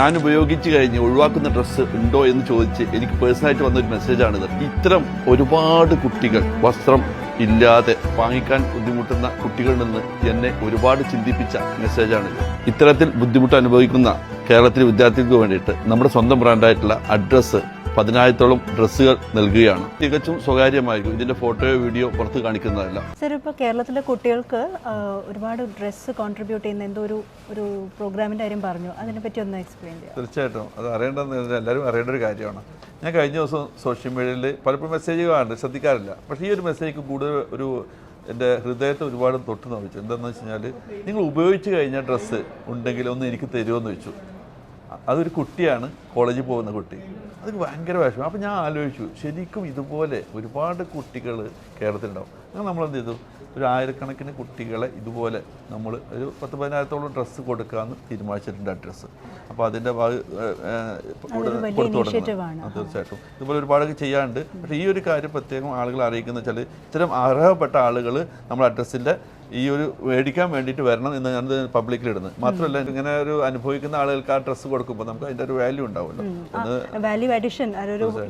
ഞാൻ ഉപയോഗിച്ച് കഴിഞ്ഞ് ഒഴിവാക്കുന്ന ഡ്രസ്സ് ഉണ്ടോ എന്ന് ചോദിച്ച് എനിക്ക് പേഴ്സണലായിട്ട് വന്ന ഒരു മെസ്സേജാണിത് ഇത്തരം ഒരുപാട് കുട്ടികൾ വസ്ത്രം ഇല്ലാതെ വാങ്ങിക്കാൻ ബുദ്ധിമുട്ടുന്ന കുട്ടികളിൽ നിന്ന് എന്നെ ഒരുപാട് ചിന്തിപ്പിച്ച മെസ്സേജാണിത് ഇത്തരത്തിൽ ബുദ്ധിമുട്ട് അനുഭവിക്കുന്ന കേരളത്തിലെ വിദ്യാർത്ഥികൾക്ക് വേണ്ടിയിട്ട് നമ്മുടെ സ്വന്തം ബ്രാൻഡായിട്ടുള്ള അഡ്രസ്സ് പതിനായിരത്തോളം ഡ്രസ്സുകൾ നൽകുകയാണ്. തികച്ചും സ്വകാര്യമായിരിക്കും. ഇതിന്റെ ഫോട്ടോയോ വീഡിയോ പുറത്ത് കാണിക്കുന്നതല്ല. സർ ഇപ്പോൾ കേരളത്തിലെ കുട്ടികൾക്ക് ഒരുപാട് ഡ്രസ്സ് കോൺട്രിബ്യൂട്ട് ചെയ്യുന്ന എന്തോ ഒരു ഒരു പ്രോഗ്രാമിന്റെ കാര്യം പറഞ്ഞു. അതിനെപ്പറ്റി ഒന്ന് എക്സ്പ്ലെയിൻ ചെയ്യാം. തീർച്ചയായിട്ടും. അത് അറിയേണ്ടതെന്ന് എല്ലാവരും അറിയേണ്ട ഒരു കാര്യമാണ്. ഞാൻ കഴിഞ്ഞ ദിവസം സോഷ്യൽ മീഡിയയിൽ പലപ്പോഴും മെസ്സേജ് കാണുന്നുണ്ട് ശ്രദ്ധിക്കാറില്ല. പക്ഷേ ഈ ഒരു മെസ്സേജ് കൂടുതൽ ഒരു എന്റെ ഹൃദയത്തെ ഒരുപാട് തൊട്ട് നോവിച്ചു എന്താണെന്ന് വെച്ച് കഴിഞ്ഞാൽ നിങ്ങൾ ഉപയോഗിച്ച് കഴിഞ്ഞ ഡ്രസ്സ് ഉണ്ടെങ്കിൽ ഒന്ന് എനിക്ക് തരുമോയെന്ന് വെച്ചു അതൊരു കുട്ടിയാണ് കോളേജിൽ പോകുന്ന കുട്ടി. അത് ഭയങ്കര വിഷമം. അപ്പം ഞാൻ ആലോചിച്ചു ശരിക്കും ഇതുപോലെ ഒരുപാട് കുട്ടികൾ കേരളത്തിലുണ്ടാവും. അങ്ങനെ നമ്മൾ എന്ത് ചെയ്തു ഒരു ആയിരക്കണക്കിന് കുട്ടികളെ ഇതുപോലെ നമ്മൾ ഒരു പത്ത് പതിനായിരത്തോളം ഡ്രസ്സ് കൊടുക്കാമെന്ന് തീരുമാനിച്ചിട്ടുണ്ട് അഡ്രസ്സ് അപ്പോൾ അതിന്റെ ഭാഗ കൊടുത്തു തുടങ്ങുന്നത്. തീർച്ചയായിട്ടും. ഇതുപോലെ ഒരുപാട് ചെയ്യാണ്ട് പക്ഷേ ഈ ഒരു കാര്യം പ്രത്യേകം ആളുകൾ അറിയിക്കുന്ന വെച്ചാൽ ഇത്തരം അർഹപ്പെട്ട ആളുകൾ നമ്മൾ അഡ്രസ്സിന്റെ ഈ ഒരു മേടിക്കാൻ വേണ്ടിയിട്ട് വരണം എന്ന് ഞാനത് പബ്ലിക്കിലിടുന്നത് മാത്രമല്ല ഇങ്ങനെ ഒരു അനുഭവിക്കുന്ന ആളുകൾക്ക് ആ ഡ്രസ്സ് കൊടുക്കുമ്പോൾ നമുക്ക് അതിന്റെ ഒരു വാല്യൂ ഉണ്ടാവുമല്ലോ. Value addition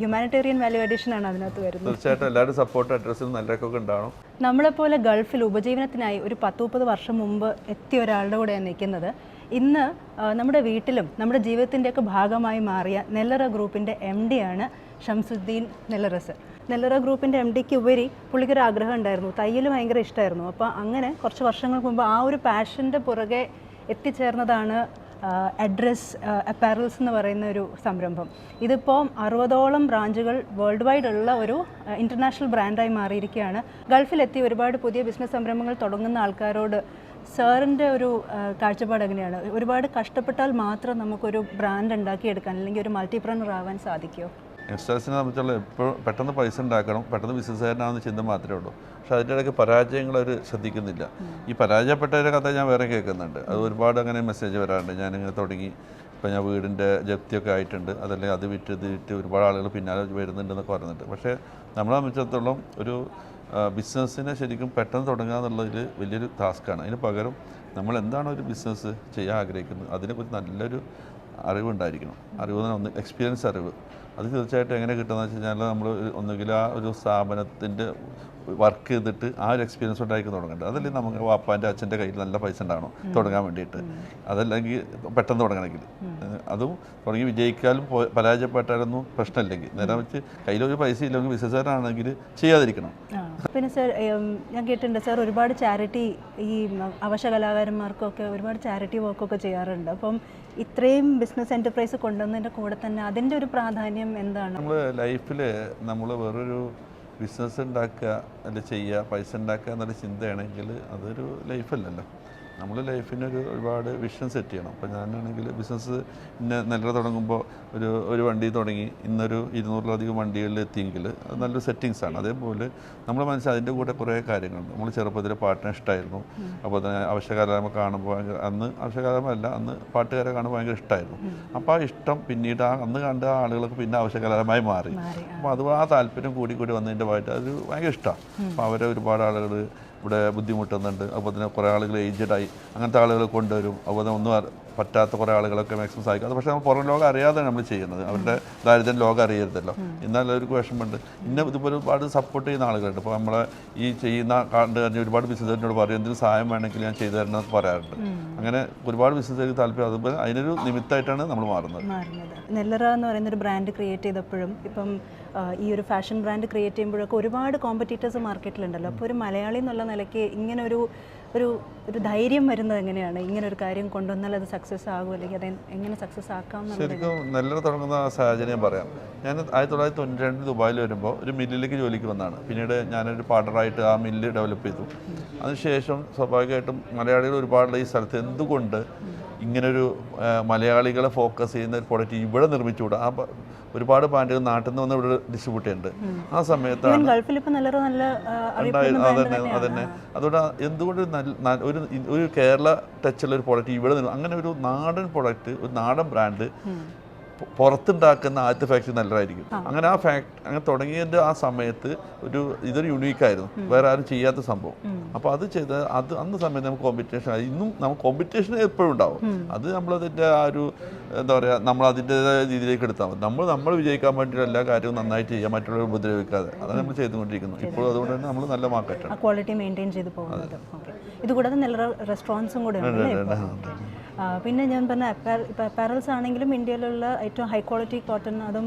humanitarian value addition ആണ് അതിനകത്ത് വരുന്നത്. തീർച്ചയായിട്ടും എല്ലാവരും സപ്പോർട്ട് അഡ്രസ്സിൽ നല്ലൊക്കെ ഉണ്ടാവണം. നമ്മളെപ്പോലെ ഗൾഫിൽ ഉപജീവനത്തിനായി ഒരു പത്ത് മുപ്പത് വർഷം മുമ്പ് എത്തിയ ഒരാളുടെ കൂടെയാണ് നിൽക്കുന്നത്. ഇന്ന് നമ്മുടെ വീട്ടിലും നമ്മുടെ ജീവിതത്തിന്റെയൊക്കെ ഭാഗമായി മാറിയ നെല്ലറ ഗ്രൂപ്പിന്റെ എം ആണ് ഷംസുദ്ദീൻ നെല്ലറസ്. നെല്ലറ ഗ്രൂപ്പിന്റെ എം ഡിക്ക് ഉപരി പുള്ളിക്കൊരു ആഗ്രഹം ഉണ്ടായിരുന്നു. തയ്യൽ ഭയങ്കര ഇഷ്ടമായിരുന്നു അപ്പോൾ അങ്ങനെ കുറച്ച് വർഷങ്ങൾക്ക് മുമ്പ് ആ ഒരു പാഷന്റെ പുറകെ എത്തിച്ചേർന്നതാണ് അഡ്രസ് അപ്പാരൽസ് എന്ന് പറയുന്ന ഒരു സംരംഭം. ഇതിപ്പോൾ അറുപതോളം ബ്രാഞ്ചുകൾ വേൾഡ് വൈഡ് ഉള്ള ഒരു ഇന്റർനാഷണൽ ബ്രാൻഡായി മാറിയിരിക്കുകയാണ്. ഗൾഫിലെത്തി ഒരുപാട് പുതിയ ബിസിനസ് സംരംഭങ്ങൾ തുടങ്ങുന്ന ആൾക്കാരോട് സാറിന്റെ ഒരു കാഴ്ചപ്പാട് എങ്ങനെയാണ്? ഒരുപാട് കഷ്ടപ്പെട്ടാൽ മാത്രം നമുക്കൊരു ബ്രാൻഡ് ഉണ്ടാക്കിയെടുക്കാൻ അല്ലെങ്കിൽ ഒരു മൾട്ടിപ്രണർ ആവാൻ സാധിക്കുമോ യങ്സ്റ്റേഴ്സിനെ സംബന്ധിച്ചുള്ള എപ്പോഴും പെട്ടെന്ന് പൈസ ഉണ്ടാക്കണം പെട്ടെന്ന് ബിസിനസ്സുകാരനാണെന്ന് ചിന്ത മാത്രമേ ഉള്ളൂ. പക്ഷെ അതിന്റെ ഇടയ്ക്ക് പരാജയങ്ങൾ അവർ ശ്രദ്ധിക്കുന്നില്ല. ഈ പരാജയപ്പെട്ടവരുടെ കഥ ഞാൻ വേറെ കേൾക്കുന്നുണ്ട്. അത് ഒരുപാട് അങ്ങനെ മെസ്സേജ് വരാറുണ്ട്. ഞാനിങ്ങനെ തുടങ്ങി. ഇപ്പോൾ ഞാൻ വീടിന്റെ ജപ്തിയൊക്കെ ആയിട്ടുണ്ട്. അതല്ലെങ്കിൽ അത് വിറ്റ് ഇത് വിറ്റ് ഒരുപാട് ആളുകൾ പിന്നാലെ വരുന്നുണ്ടെന്നൊക്കെ പറയുന്നുണ്ട് പക്ഷേ നമ്മളെ സംബന്ധിച്ചിടത്തോളം ഒരു ബിസിനസ്സിനെ ശരിക്കും പെട്ടെന്ന് തുടങ്ങുക എന്നുള്ളതിൽ വലിയൊരു ടാസ്ക്കാണ് അതിന് പകരം നമ്മൾ എന്താണ് ഒരു ബിസിനസ് ചെയ്യാൻ ആഗ്രഹിക്കുന്നത്? അതിനെക്കുറിച്ച് നല്ലൊരു അറിവുണ്ടായിരിക്കണം. അറിവ് ഒന്ന് എക്സ്പീരിയൻസ് അറിവ്. അത് തീർച്ചയായിട്ടും എങ്ങനെ കിട്ടുന്നത് വെച്ച് കഴിഞ്ഞാൽ നമ്മൾ ഒന്നുകിൽ ആ ഒരു സ്ഥാപനത്തിന്റെ വർക്ക് ചെയ്തിട്ട് ആ ഒരു എക്സ്പീരിയൻസ് ഉണ്ടായിരിക്കും തുടങ്ങേണ്ടത് അതല്ലെങ്കിൽ നമുക്ക് വാപ്പാന്റെ അച്ഛന്റെ കയ്യിൽ നല്ല പൈസ ഉണ്ടാവണം തുടങ്ങാൻ വേണ്ടിയിട്ട്. അതല്ലെങ്കിൽ പെട്ടെന്ന് തുടങ്ങണമെങ്കിൽ അതും തുടങ്ങി വിജയിക്കാലും പരാജയപ്പെട്ടാലൊന്നും പ്രശ്നമില്ലെങ്കിൽ നേരെ വെച്ച് കയ്യിലൊരു പൈസ ഇല്ലെങ്കിൽ ബിസിനസ്സുകാരാണെങ്കിൽ ചെയ്യാതിരിക്കണം. പിന്നെ സർ ഞാൻ കേട്ടിട്ടുണ്ട് സാർ ഒരുപാട് ചാരിറ്റി ഈ അവശ കലാകാരന്മാർക്കൊക്കെ ഒരുപാട് ചാരിറ്റി വർക്കൊക്കെ ചെയ്യാറുണ്ട്. അപ്പം ഇത്രയും ബിസിനസ് എന്റർപ്രൈസ് കൊണ്ടുവന്നതിന്റെ കൂടെ തന്നെ അതിന്റെ ഒരു പ്രാധാന്യം എന്താണ്? നമ്മൾ ലൈഫിൽ നമ്മൾ വേറൊരു ബിസിനസ് ഉണ്ടാക്കുക അല്ലെ ചെയ്യുക പൈസ ഉണ്ടാക്കുക എന്നുള്ള ചിന്തയാണെങ്കിൽ അതൊരു ലൈഫല്ലല്ലോ. നമ്മൾ ലൈഫിനൊരു ഒരുപാട് വിഷൻ സെറ്റ് ചെയ്യണം. അപ്പോൾ ഞാനാണെങ്കിൽ ബിസിനസ് ഇന്ന നിലവിൽ തുടങ്ങുമ്പോൾ ഒരു ഒരു വണ്ടി തുടങ്ങി ഇന്നൊരു ഇരുന്നൂറിലധികം വണ്ടികളിൽ എത്തിയെങ്കിൽ അത് നല്ലൊരു സെറ്റിങ്സ് ആണ്. അതേപോലെ നമ്മൾ മനസ്സിൽ അതിന്റെ കൂടെ കുറേ കാര്യങ്ങളുണ്ട്. നമ്മൾ ചെറുപ്പത്തിൽ പാട്ടിനെ ഇഷ്ടമായിരുന്നു അപ്പോൾ തന്നെ അവശകാലം കാണുമ്പോൾ ഭയങ്കര അന്ന് അവശ്യകാലമല്ല അന്ന് പാട്ടുകാരെ കാണുമ്പോൾ ഭയങ്കര ഇഷ്ടമായിരുന്നു അപ്പോൾ ആ ഇഷ്ടം പിന്നീട് ആ അന്ന് കണ്ട ആ ആളുകൾക്ക് പിന്നെ അവശ്യകാലമായി മാറി. മാറി അപ്പോൾ അത് ആ താല്പര്യം കൂടി കൂടി വന്നതിന്റെ ഭാഗമായിട്ട് അത് ഭയങ്കര ഇഷ്ടമാണ് അപ്പോൾ അവരെ ഒരുപാട് ആളുകൾ ഇവിടെ ബുദ്ധിമുട്ടുന്നുണ്ട്. അപ്പോൾ തന്നെ കുറേ ആളുകൾ ഏജഡായി അങ്ങനത്തെ ആളുകൾ കൊണ്ടുവരും. അപ്പോൾ ഒന്നും പറ്റാത്ത കുറേ ആളുകളൊക്കെ മാക്സിമം സഹായിക്കും. അത് പക്ഷേ നമ്മൾ പുറം ലോകം അറിയാതെ നമ്മൾ ചെയ്യുന്നത്. അവരുടെ ദാരിദ്ര്യം ലോകം അറിയരുതല്ലോ. എന്നാൽ അവർക്ക് വിഷമമുണ്ട്. ഇന്ന ഇതുപോലെ ഒരുപാട് സപ്പോർട്ട് ചെയ്യുന്ന ആളുകളുണ്ട്. ഇപ്പോൾ നമ്മളെ ഈ ചെയ്യുന്ന കണ്ട് കഴിഞ്ഞ് ഒരുപാട് ബിസിനസ്സിനോട് പറയും എന്തെങ്കിലും സഹായം വേണമെങ്കിൽ ഞാൻ ചെയ്തു തരണം പറയാറുണ്ട്. അങ്ങനെ ഒരുപാട് ബിസിനസ്സുകൾക്ക് താല്പര്യം. അതുപോലെ അതിനൊരു നിമിത്തമായിട്ടാണ് നമ്മൾ മാറുന്നത്. നെല്ലറ എന്ന് പറയുന്ന ഒരു ബ്രാൻഡ് ക്രിയേറ്റ് ചെയ്തപ്പോഴും ഇപ്പം ഈ ഒരു ഫാഷൻ ബ്രാൻഡ് ക്രിയേറ്റ് ചെയ്യുമ്പോഴൊക്കെ ഒരുപാട് കോമ്പറ്റീറ്റേഴ്സ് മാർക്കറ്റിലുണ്ടല്ലോ അപ്പോൾ ഒരു മലയാളി എന്നുള്ള നിലയ്ക്ക് ഇങ്ങനെ ഒരു ഒരു ഒരു ധൈര്യം വരുന്നത് എങ്ങനെയാണ്? ഇങ്ങനെ ഒരു കാര്യം കൊണ്ടുവന്നാൽ അത് സക്സസ് ആകും അല്ലെങ്കിൽ അത് എങ്ങനെ സക്സസ് ആക്കാം ശരിക്കും നെല്ലറ തുടങ്ങുന്ന സാഹചര്യം പറയാം. ഞാൻ ആയിരത്തി തൊള്ളായിരത്തി തൊണ്ണൂറ്റി രണ്ടിൽ ദുബായിൽ വരുമ്പോൾ ഒരു മില്ലിലേക്ക് ജോലിക്ക് വന്നതാണ്. പിന്നീട് ഞാനൊരു പാർട്ണറായിട്ട് ആ മില്ല് ഡെവലപ്പ് ചെയ്തു. അതിനുശേഷം സ്വാഭാവികമായിട്ടും മലയാളികൾ ഒരുപാടുള്ള ഈ സ്ഥലത്ത് എന്തുകൊണ്ട് ഇങ്ങനൊരു മലയാളികളെ ഫോക്കസ് ചെയ്യുന്ന ഒരു പ്രൊഡക്റ്റ് ഇവിടെ നിർമ്മിച്ചുകൂടാ? ആ ഒരുപാട് പാന്റുകൾ നാട്ടിൽ നിന്ന് വന്ന് ഇവിടെ ഡിസ്ട്രിബ്യൂട്ട് ചെയ്യുന്നുണ്ട് ആ സമയത്താണ് അതന്നെ അതന്നെ അതുകൊണ്ട് എന്തുകൊണ്ട് ഒരു ഒരു കേരള ടച്ചുള്ള ഒരു പ്രൊഡക്റ്റ് ഇവിടെ നിന്ന് അങ്ങനെ ഒരു നാടൻ പ്രോഡക്റ്റ് ഒരു നാടൻ ബ്രാൻഡ് പുറത്തുണ്ടാക്കുന്ന ആദ്യത്തെ ഫാക്ടറി നല്ലതായിരിക്കും. അങ്ങനെ ആ ഫാക്ട് അങ്ങനെ തുടങ്ങിയതിന്റെ ആ സമയത്ത് ഒരു ഇതൊരു യുണീക്കായിരുന്നു വേറെ ആരും ചെയ്യാത്ത സംഭവം. അപ്പോൾ അത് ചെയ്ത് അത് അന്ന് സമയത്ത് നമുക്ക് കോമ്പറ്റീഷൻ ഇന്നും നമുക്ക് കോമ്പറ്റീഷൻ എപ്പോഴും ഉണ്ടാവും. അത് നമ്മളതിന്റെ ആ ഒരു എന്താ പറയുക നമ്മൾ അതിന്റെതായ രീതിയിലേക്ക് എടുത്താൽ മതി. നമ്മൾ നമ്മൾ വിജയിക്കാൻ വേണ്ടിയിട്ട് എല്ലാ കാര്യവും നന്നായിട്ട് ചെയ്യാൻ മറ്റുള്ളവർ ഉപദ്രവിക്കാതെ. അതാണ് നമ്മൾ ചെയ്തുകൊണ്ടിരിക്കുന്നു ഇപ്പോഴും അതുകൊണ്ട് തന്നെ നമ്മൾ നല്ല മാർക്കറ്റാണ് ക്വാളിറ്റി മെയിന്റെയിൻ ചെയ്ത് പോകുന്നത്. ഇതുകൂടാതെ നല്ല റെസ്റ്റോറന്റ്സും കൂടെ പിന്നെ ഞാൻ പറഞ്ഞ ഇപ്പോൾ അപ്പാരൽസ് ആണെങ്കിലും ഇന്ത്യയിലുള്ള ഏറ്റവും ഹൈ ക്വാളിറ്റി കോട്ടൺ അതും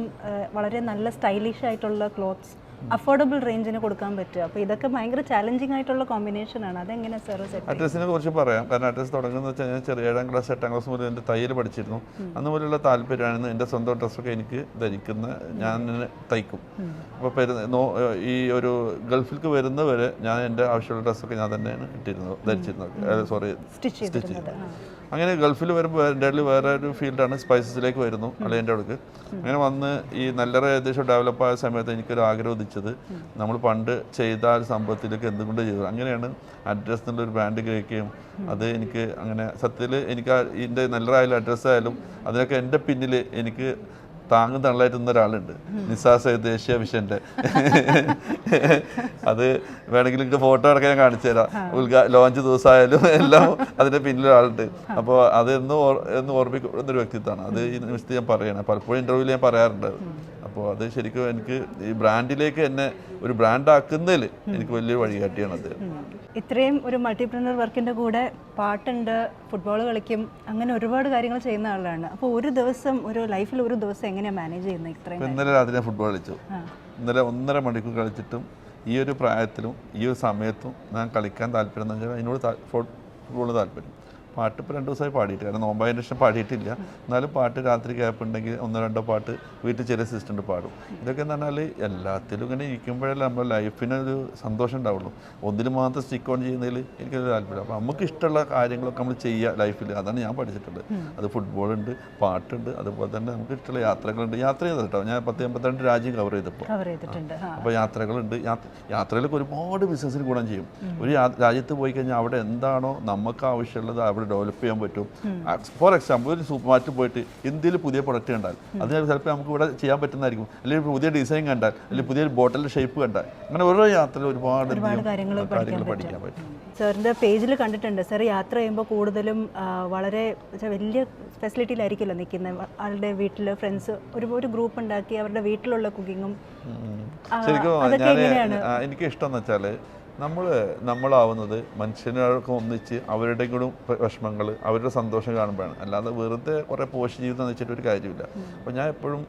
വളരെ നല്ല സ്റ്റൈലിഷ് ആയിട്ടുള്ള ക്ലോത്ത്സ് അഫോർഡബിൾ റേഞ്ചിന് കൊടുക്കാൻ പറ്റുക. അപ്പോൾ ഇതൊക്കെ ഭയങ്കര ചാലഞ്ചിങ് ആയിട്ടുള്ള കോമ്പിനേഷൻ ആണ്. അതെങ്ങനെ സാർ അഡ്രസ്സിനെ കുറിച്ച് പറയാം. കാരണം അഡ്രസ് തുടങ്ങുന്നത് വെച്ചാൽ ഞാൻ ചെറിയ ഏഴാം ക്ലാസ് എട്ടാം ക്ലാസ് മുതൽ എന്റെ തയ്യൽ പഠിച്ചിരുന്നു. അന്ന് മുതലുള്ള താല്പര്യമാണ് എന്റെ സ്വന്തം ഡ്രസ്സൊക്കെ എനിക്ക് ധരിക്കുന്ന ഞാൻ തയ്ക്കും. അപ്പോൾ പെരുന്നോ ഈ ഒരു ഗൾഫിലേക്ക് വരുന്നവരെ ഞാൻ എന്റെ ആവശ്യമുള്ള ഡ്രസ്സൊക്കെ ഞാൻ തന്നെയാണ് ഇട്ടിരുന്നത് ധരിച്ചിരുന്നത്. സോറി സ്റ്റിച്ച് ചെയ്തിരുന്നത്. ആ. അങ്ങനെ ഗൾഫിൽ വരുമ്പോൾ എന്റെ ഇടയിൽ വേറെ ഒരു ഫീൽഡാണ് സ്പൈസസിലേക്ക് വരുന്നു അളിയന്റെ അടുക്ക് അങ്ങനെ വന്ന് ഈ നല്ലറ ഏകദേശം ഡെവലപ്പായ സമയത്ത് എനിക്കൊരു ആഗ്രഹം ഉദിച്ചത് നമ്മൾ പണ്ട് ചെയ്ത ആ ഒരു സംഭവത്തിലേക്ക് എന്തുകൊണ്ട് ചെയ്തത് അങ്ങനെയാണ് അഡ്രസ് എന്നുള്ള ഒരു ബ്രാൻഡ് കേൾക്കുകയും അത് എനിക്ക് അങ്ങനെ സത്യത്തിൽ എനിക്ക് ഇതിന്റെ നല്ലതായാലും അഡ്രസ്സായാലും അതിനൊക്കെ എന്റെ പിന്നിൽ എനിക്ക് താങ്ങും തള്ളായിട്ടുന്ന ഒരാളുണ്ട്. നിസാ സൈദ് ദേശീയ മിഷന്റെ അത് വേണമെങ്കിൽ എനിക്ക് ഫോട്ടോ അടക്കം ഞാൻ കാണിച്ചു തരാം. ഉദ്ഘാ ലോഞ്ച് ദിവസമായാലും എല്ലാം അതിന്റെ പിന്നിൽ ആളുണ്ട് അപ്പോൾ അത് എന്ന് ഓർ- എന്ന് ഓർമ്മിക്കുന്ന ഒരു വ്യക്തിത്വമാണ്. അത് ഈ നിമിഷത്തിൽ ഞാൻ പറയുകയാണ് പലപ്പോഴും ഇന്റർവ്യൂവിൽ ഞാൻ പറയാറുണ്ട്. അപ്പോൾ അത് ശരിക്കും എനിക്ക് ഈ ബ്രാൻഡിലേക്ക് എന്നെ ഒരു ബ്രാൻഡാക്കുന്നതിൽ എനിക്ക് വലിയൊരു വഴികാട്ടിയാണ് അത്. ഇത്രയും ഒരു മൾട്ടിപ്രണർ വർക്കിന്റെ കൂടെ പാട്ടുണ്ട് ഫുട്ബോൾ കളിക്കും അങ്ങനെ ഒരുപാട് കാര്യങ്ങൾ ചെയ്യുന്ന ആളാണ്. അപ്പോൾ ഒരു ദിവസം ഒരു ലൈഫിൽ ഒരു ദിവസം എങ്ങനെയാണ് മാനേജ് ചെയ്യുന്നത് ഇത്രയും ഇന്നലെ രാത്രി ഞാൻ ഫുട്ബോൾ കളിച്ചു. ഇന്നലെ ഒന്നര മണിക്കൂർ കളിച്ചിട്ടും ഈ ഒരു പ്രായത്തിലും ഈ ഒരു സമയത്തും ഞാൻ കളിക്കാൻ താല്പര്യം എന്ന് വെച്ചാൽ അതിനോട് ഫുട്ബോൾ താല്പര്യം. പാട്ട് ഇപ്പോൾ രണ്ട് ദിവസമായി പാടിയിട്ട് കാരണം നോമ്പായതിന് ശേഷം പാടിയിട്ടില്ല. എന്നാലും പാട്ട് രാത്രി ഗ്യാപ്പ് ഉണ്ടെങ്കിൽ ഒന്നോ രണ്ടോ പാട്ട് വീട്ടിൽ ചെറിയ സിസ്റ്റന്റ് പാടും. ഇതൊക്കെ എന്ന് പറഞ്ഞാൽ എല്ലാത്തിലും ഇങ്ങനെ ഇരിക്കുമ്പോഴല്ലേ നമ്മുടെ ലൈഫിനൊരു സന്തോഷം ഉണ്ടാവുള്ളൂ. ഒന്നിൽ മാത്രം സ്റ്റിക്ക് ഓൺ ചെയ്യുന്നതിൽ എനിക്കൊരു താല്പര്യം. അപ്പോൾ നമുക്ക് ഇഷ്ടമുള്ള കാര്യങ്ങളൊക്കെ നമ്മൾ ചെയ്യുക ലൈഫിൽ അതാണ് ഞാൻ പഠിച്ചിട്ടുള്ളത് അത് ഫുട്ബോളുണ്ട് പാട്ടുണ്ട് അതുപോലെ തന്നെ നമുക്ക് ഇഷ്ടമുള്ള യാത്രകളുണ്ട്. യാത്ര ചെയ്തത് കേട്ടോ ഞാൻ പത്ത് എൺപത്തിരണ്ട് രാജ്യം കവർ ചെയ്തപ്പോൾ അപ്പോൾ യാത്രകളുണ്ട്. യാത്രയിലൊക്കെ ഒരുപാട് ബിസിനസ്സിന് ഗുണം ചെയ്യും. ഒരു രാജ്യത്ത് പോയി കഴിഞ്ഞാൽ അവിടെ എന്താണോ നമുക്ക് ആവശ്യമുള്ളത് അവിടെ ഡെവലപ്പ് ചെയ്യാൻ പറ്റും. ഫോർ എക്സാമ്പിൾ ഒരു സൂപ്പർ മാർക്കറ്റ് പോയിട്ട് ഇന്ത്യയിൽ പുതിയ പ്രൊഡക്റ്റ് കണ്ടാൽ അത് ചിലപ്പോൾ നമുക്ക് ഇവിടെ ചെയ്യാൻ പറ്റുന്നതായിരിക്കും. അല്ലെങ്കിൽ പുതിയ ഡിസൈൻ കണ്ടാൽ അല്ലെങ്കിൽ പുതിയ ബോട്ടലിന്റെ ഷേപ്പ് കണ്ടാൽ അങ്ങനെ ഓരോ യാത്രയിൽ ഒരുപാട് കാര്യങ്ങൾ പഠിക്കാൻ പറ്റും. സാറിന്റെ പേജിൽ കണ്ടിട്ടുണ്ട്. സാർ യാത്ര ചെയ്യുമ്പോൾ കൂടുതലും വളരെ വലിയ ഫെസിലിറ്റിയിലായിരിക്കില്ല നിൽക്കുന്നത് ആളുടെ വീട്ടിൽ ഫ്രണ്ട്സ് ഒരു ഒരു ഗ്രൂപ്പ് ഉണ്ടാക്കി അവരുടെ വീട്ടിലുള്ള കുക്കിങ്ങും ശരിക്കും? എനിക്ക് ഇഷ്ടം എന്ന് വെച്ചാൽ നമ്മൾ നമ്മളാവുന്നത് മനുഷ്യനൊക്കെ ഒന്നിച്ച് അവരുടെ കൂടെ വിഷമങ്ങൾ അവരുടെ സന്തോഷം കാണുമ്പോഴാണ്. അല്ലാതെ വെറുതെ കുറേ പോഷ ജീവിതം വെച്ചിട്ട് ഒരു കാര്യമില്ല അപ്പോൾ ഞാൻ എപ്പോഴും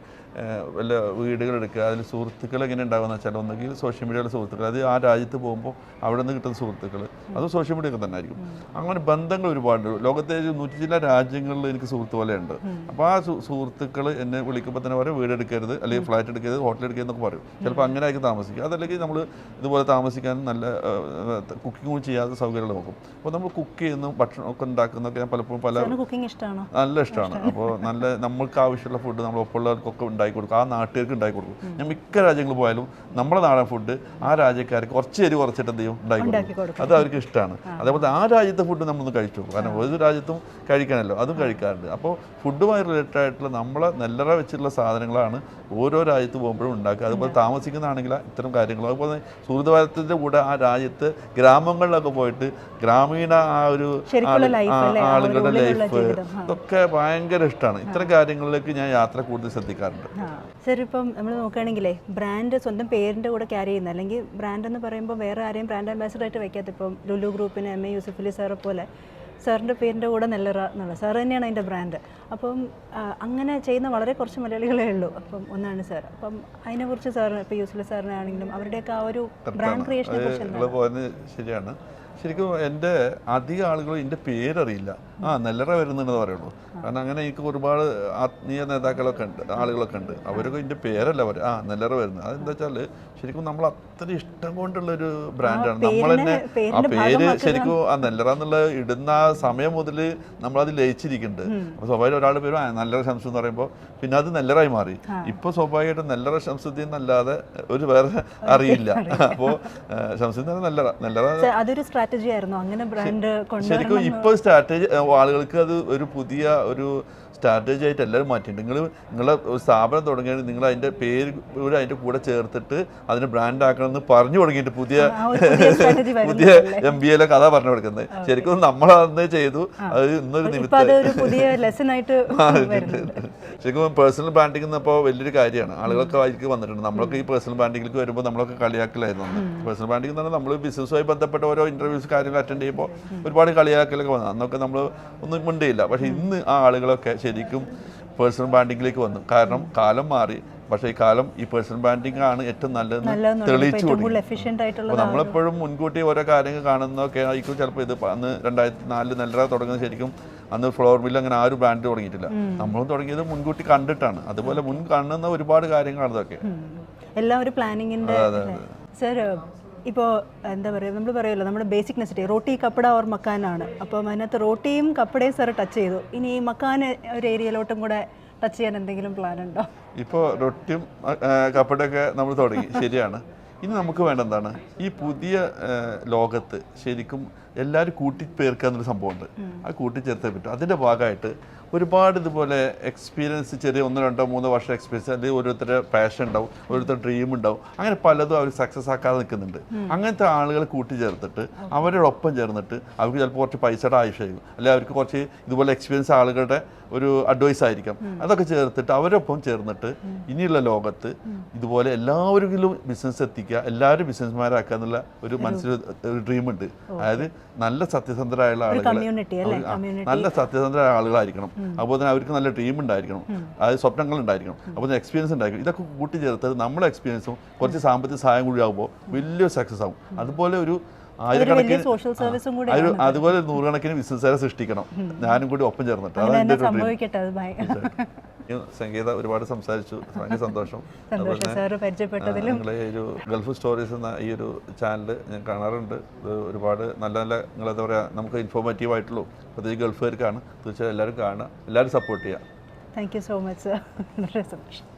വല്ല വീടുകൾ എടുക്കുക. അതിൽ സുഹൃത്തുക്കൾ എങ്ങനെ ഉണ്ടാകുന്ന വെച്ചാൽ ഒന്നുകിൽ സോഷ്യൽ മീഡിയയിലെ സുഹൃത്തുക്കൾ. അത് ആ രാജ്യത്ത് പോകുമ്പോൾ അവിടെ നിന്ന് കിട്ടുന്ന സുഹൃത്തുക്കൾ. അത് സോഷ്യൽ മീഡിയ ഒക്കെ തന്നെ ആയിരിക്കും. അങ്ങനെ ബന്ധങ്ങൾ ഒരുപാട് ലോകത്തെ നൂറ്റി ചില രാജ്യങ്ങളിൽ എനിക്ക് സുഹൃത്ത് പോലെ ഉണ്ട്. അപ്പോൾ ആ സുഹൃത്തുക്കൾ എന്നെ വിളിക്കുമ്പോൾ തന്നെ പറയും വീട് എടുക്കരുത് അല്ലെങ്കിൽ ഫ്ലാറ്റ് എടുക്കരുത് ഹോട്ടൽ എടുക്കരുത് എന്നൊക്കെ പറയും. ചിലപ്പോൾ അങ്ങനെ ആയിരിക്കും താമസിക്കുക. അതല്ലെങ്കിൽ നമ്മൾ ഇതുപോലെ താമസിക്കാൻ നല്ല കുക്കിംഗ് ചെയ്യാത്ത സൗകര്യങ്ങൾ നോക്കും. അപ്പോൾ നമ്മൾ കുക്ക് ചെയ്യുന്നു ഭക്ഷണം ഒക്കെ ഉണ്ടാക്കുന്നൊക്കെ ഞാൻ പലപ്പോഴും പല സാറിന് കുക്കിംഗ് ഇഷ്ടമാണോ? നല്ല ഇഷ്ടമാണ്. അപ്പോൾ നല്ല നമ്മൾക്ക് ആവശ്യമുള്ള ഫുഡ് നമ്മൾ ഒപ്പമുള്ളവർക്കൊക്കെ ഉണ്ടാക്കി കൊടുക്കും ആ നാട്ടുകാർക്ക് ഉണ്ടാക്കി കൊടുക്കും ഞാൻ മിക്ക രാജ്യങ്ങളിൽ പോയാലും നമ്മുടെ നാടൻ ഫുഡ് ആ രാജ്യക്കാർക്ക് കുറച്ച് എരി കുറച്ചിട്ട് എന്ത് ചെയ്യും? ഉണ്ടാക്കി ഉണ്ടാക്കി കൊടുക്കും. അത് അവർക്ക് ഇഷ്ടമാണ് അതേപോലെ ആ രാജ്യത്തെ ഫുഡ് നമ്മളൊന്ന് കഴിച്ചു കാരണം ഒരു രാജ്യത്തും കഴിക്കാനല്ലോ അതും കഴിക്കാറുണ്ട്. അപ്പോൾ ഫുഡുമായി റിലേറ്റഡ് ആയിട്ടുള്ള നമ്മളെ നെല്ലറ വെച്ചിട്ടുള്ള സാധനങ്ങളാണ് ഓരോ രാജ്യത്ത് പോകുമ്പോഴും ഉണ്ടാക്കുക. അതുപോലെ താമസിക്കുന്നതാണെങ്കിൽ ഇത്തരം കാര്യങ്ങൾ അതുപോലെ സുഹൃത്തുവാരത്തിന്റെ കൂടെ ആ രാജ്യത്ത് ഗ്രാമങ്ങളിലൊക്കെ പോയിട്ട് ഗ്രാമീണ ആ ഒരു ആളുകളുടെ ലൈഫ്. ഇതൊക്കെ ഭയങ്കര ഇഷ്ടമാണ് ഇത്തരം കാര്യങ്ങളിലേക്ക് ഞാൻ യാത്ര കൂടുതൽ ശ്രദ്ധിക്കാറുണ്ട്. സാർ ഇപ്പം നമ്മൾ നോക്കുകയാണെങ്കിലേ ബ്രാൻഡ് സ്വന്തം പേരിന്റെ കൂടെ ക്യാരി ചെയ്യുന്ന അല്ലെങ്കിൽ ബ്രാൻഡ് എന്ന് പറയുമ്പോൾ വേറെ ആരെയും ബ്രാൻഡ് അംബാസിഡർ ആയിട്ട് വെക്കാത്ത ഇപ്പം ലുലു ഗ്രൂപ്പിന് എം എ യൂസഫലി സാറെ പോലെ സാറിന്റെ പേരിന്റെ കൂടെ നെല്ലറ എന്നുള്ള സാർ തന്നെയാണ് അതിന്റെ ബ്രാൻഡ് അപ്പം അങ്ങനെ ചെയ്യുന്ന വളരെ കുറച്ച് മലയാളികളേ ഉള്ളൂ. അപ്പം ഒന്നാണ് സാർ അപ്പം അതിനെക്കുറിച്ച് സാറിന് ഇപ്പോൾ യൂസഫലി സാറിനാണെങ്കിലും അവരുടെയൊക്കെ ആ ഒരു ബ്രാൻഡ് ക്രിയേഷനെ കുറിച്ച് ശരിയാണ്. ശരിക്കും എന്റെ അധികം ആളുകൾ എന്റെ പേരറിയില്ല. ആ നെല്ലറ വരുന്നുണ്ടെന്ന് പറയുള്ളൂ. കാരണം അങ്ങനെ എനിക്ക് ഒരുപാട് ആത്മീയ നേതാക്കളൊക്കെ ഉണ്ട് ആളുകളൊക്കെ ഉണ്ട്. അവരൊക്കെ എന്റെ പേരല്ല പറയും ആ നെല്ലറ വരുന്നത്. അതെന്താ വെച്ചാൽ ശരിക്കും നമ്മൾ അത്ര ഇഷ്ടം കൊണ്ടുള്ള ഒരു ബ്രാൻഡാണ് നമ്മൾ തന്നെ ആ പേര് ശരിക്കും ആ നെല്ലറ എന്നുള്ള ഇടുന്ന ആ സമയം മുതൽ നമ്മളത് ലയിച്ചിരിക്കുന്നുണ്ട്. അപ്പോൾ സ്വാഭാവികം ഒരാൾ പേര് നല്ലറ നെല്ലറ ശംസു എന്ന് പറയുമ്പോൾ പിന്നെ അത് നെല്ലറായി മാറി. ഇപ്പോൾ സ്വാഭാവികമായിട്ടും നെല്ലറ ശംസുദ്ദീൻ എന്നല്ലാതെ ഒരു വേറെ അറിയില്ല. അപ്പോൾ ശംസുദ്ദീൻ നെല്ലറ. നെല്ലറ അതൊരു സ്ട്രാറ്റജി ആയിരുന്നു. അങ്ങനെ ബ്രാൻഡ് ശരിക്കും ഇപ്പോൾ സ്ട്രാറ്റജി ആളുകൾക്ക് അത് ഒരു പുതിയ ഒരു സ്ട്രാറ്റജി ആയിട്ട് എല്ലാവരും മാറ്റിയിട്ടുണ്ട്. നിങ്ങൾ നിങ്ങളെ സ്ഥാപനം തുടങ്ങിയാൽ നിങ്ങൾ അതിന്റെ പേര് കൂടെ അതിന്റെ കൂടെ ചേർത്തിട്ട് അതിനെ ബ്രാൻഡ് ആക്കണം എന്ന് പറഞ്ഞു തുടങ്ങിയിട്ട് പുതിയ പുതിയ എം ബി എയിലെ കഥ പറഞ്ഞു കൊടുക്കുന്നത്. ശരിക്കും നമ്മൾ അന്നേ ചെയ്തു. അത് ഇന്നൊരു നിമിത്തം പുതിയ ലെസൺ ആയിട്ട് വരുന്നുണ്ട്. ശരിക്കും പേഴ്സണൽ ബ്രാൻഡിംഗ് എന്നപ്പോൾ വലിയൊരു കാര്യമാണ്. ആളുകളൊക്കെ അതിലേക്ക് വന്നിട്ടുണ്ട്. നമ്മളൊക്കെ ഈ പേഴ്സണൽ ബ്രാൻഡിങ്ങിലേക്ക് വരുമ്പോൾ നമ്മളൊക്കെ കളിയാക്കലായിരുന്നു പേഴ്സണൽ ബ്രാൻഡിംഗ് എന്ന് പറഞ്ഞാൽ നമ്മൾ ബിസിനസ്സുമായി ബന്ധപ്പെട്ട ഓരോ ഇന്റർവ്യൂസ് കാര്യങ്ങൾ അറ്റൻഡ് ചെയ്യുമ്പോൾ ഒരുപാട് കളിയാക്കലൊക്കെ വന്നു. അന്നൊക്കെ നമ്മൾ ഒന്നും മിണ്ടിയില്ല. പക്ഷേ ഇന്ന് ആ ആളുകളൊക്കെ ശരിക്കും പേഴ്സണൽ ബ്രാൻഡിങ്ങിലേക്ക് വന്നു. കാരണം കാലം മാറി. പക്ഷേ ഈ കാലം ഈ പേഴ്സണൽ ബ്രാൻഡിംഗ് ആണ് ഏറ്റവും നല്ലതെന്ന് തെളിയിച്ചു കൊടുക്കും. അപ്പോൾ നമ്മളെപ്പോഴും മുൻകൂട്ടി ഓരോ കാര്യങ്ങൾ കാണുന്നതൊക്കെ ആയിരിക്കും ചിലപ്പോൾ ഇത് അന്ന് രണ്ടായിരത്തി നാലിൽ നെല്ലറ തുടങ്ങുന്നത് ശരിക്കും അന്ന് ഫ്ലോർ മില്ല് അങ്ങനെ ആരും ബ്രാൻഡ് തുടങ്ങിയിട്ടില്ല. നമ്മളും തുടങ്ങിയത് മുൻകൂട്ടി കണ്ടിട്ടാണ്. അതുപോലെ മുൻ കാണുന്ന ഒരുപാട് കാര്യങ്ങളാണ് ഇതൊക്കെ. ഉം. എല്ലാം ഒരു പ്ലാനിങ്ങിന്റെ സർ ഇപ്പോൾ എന്താ പറയുക നമ്മൾ പറയുമല്ലോ നമ്മുടെ ബേസിക് നെസിറ്റി റോട്ടി കപ്പട ഓർ മക്കാനാണ് അപ്പോൾ അതിനകത്ത് റോട്ടിയും കപ്പടയും സാർ ടച്ച് ചെയ്തു. ഇനി ഈ മക്കാൻ ഒരു ഏരിയയിലോട്ടും കൂടെ ടച്ച് ചെയ്യാൻ എന്തെങ്കിലും പ്ലാൻ ഉണ്ടോ? ഇപ്പോൾ റൊട്ടിയും കപ്പടയൊക്കെ നമ്മൾ തുടങ്ങി. ശരിയാണ്. ഇനി നമുക്ക് വേണ്ട എന്താണ്? ഈ പുതിയ ആ, ലോകത്ത് ശരിക്കും എല്ലാവരും കൂട്ടിപ്പേർക്കുക എന്നൊരു സംഭവമുണ്ട്. ആ കൂട്ടിച്ചേർത്തേ പറ്റും. അതിന്റെ ഭാഗമായിട്ട് ഒരുപാട് ഇതുപോലെ എക്സ്പീരിയൻസ് ചെറിയ ഒന്നോ രണ്ടോ മൂന്നോ വർഷം എക്സ്പീരിയൻസ് അല്ലെങ്കിൽ ഓരോരുത്തരുടെ പാഷൻ ഉണ്ടാവും ഓരോരുത്തരുടെ ഡ്രീം ഉണ്ടാവും. അങ്ങനെ പലതും അവർ സക്സസ് ആക്കാതെ നിൽക്കുന്നുണ്ട്. അങ്ങനത്തെ ആളുകൾ കൂട്ടിച്ചേർത്തിട്ട് അവരോടൊപ്പം ചേർന്നിട്ട് അവർക്ക് ചിലപ്പോൾ കുറച്ച് പൈസയുടെ ആവശ്യമായിരിക്കും. അല്ലെങ്കിൽ അവർക്ക് കുറച്ച് ഇതുപോലെ എക്സ്പീരിയൻസ് ആളുകളുടെ ഒരു അഡ്വൈസ് ആയിരിക്കാം. അതൊക്കെ ചേർത്തിട്ട് അവരൊപ്പം ചേർന്നിട്ട് ഇനിയുള്ള ലോകത്ത് ഇതുപോലെ എല്ലാവരിലും ബിസിനസ് എത്തിക്കുക എല്ലാവരും ബിസിനസ്മാരാക്കുക എന്നുള്ള ഒരു മനസ്സിൽ ഒരു ഡ്രീം ഉണ്ട്. അതായത് നല്ല സത്യസന്ധരായുള്ള ആളുകൾ. നല്ല സത്യസന്ധരായ ആളുകളായിരിക്കണം. അതുപോലെ തന്നെ അവർക്ക് നല്ല ടീം ഉണ്ടായിരിക്കണം. അതായത് സ്വപ്നങ്ങൾ ഉണ്ടായിരിക്കണം. അപ്പോൾ എക്സ്പീരിയൻസ് ഉണ്ടായിരിക്കണം. ഇതൊക്കെ കൂട്ടിച്ചേർത്ത് നമ്മുടെ എക്സ്പീരിയൻസും കുറച്ച് സാമ്പത്തിക സഹായം കൂടി ആകുമ്പോൾ വലിയൊരു സക്സസ് ആകും അതുപോലെ ഒരു ആയിരക്കണക്കിന് അതുപോലെ നൂറുകണക്കിന് ബിസിനസ്സുകാരെ സൃഷ്ടിക്കണം. ഞാനും കൂടി ഒപ്പം ചേർന്നിട്ട്. അതാണ് എന്റെ സംഗീത ഒരുപാട് സംസാരിച്ചു. ഭയങ്കര സന്തോഷം. നിങ്ങളെ ഒരു ഗൾഫ് സ്റ്റോറീസ് എന്ന ഈ ഒരു ചാനൽ ഞാൻ കാണാറുണ്ട്. ഒരുപാട് നല്ല നല്ല നിങ്ങൾ എന്താ പറയുക നമുക്ക് ഇൻഫോർമേറ്റീവ് ആയിട്ടുള്ളൂ. പ്രത്യേകിച്ച് ഗൾഫുകാർക്കാണ്. തീർച്ചയായും എല്ലാവരും കാണുക. എല്ലാവരും സപ്പോർട്ട് ചെയ്യുക. താങ്ക് യു സോ മച്ച് സന്തോഷം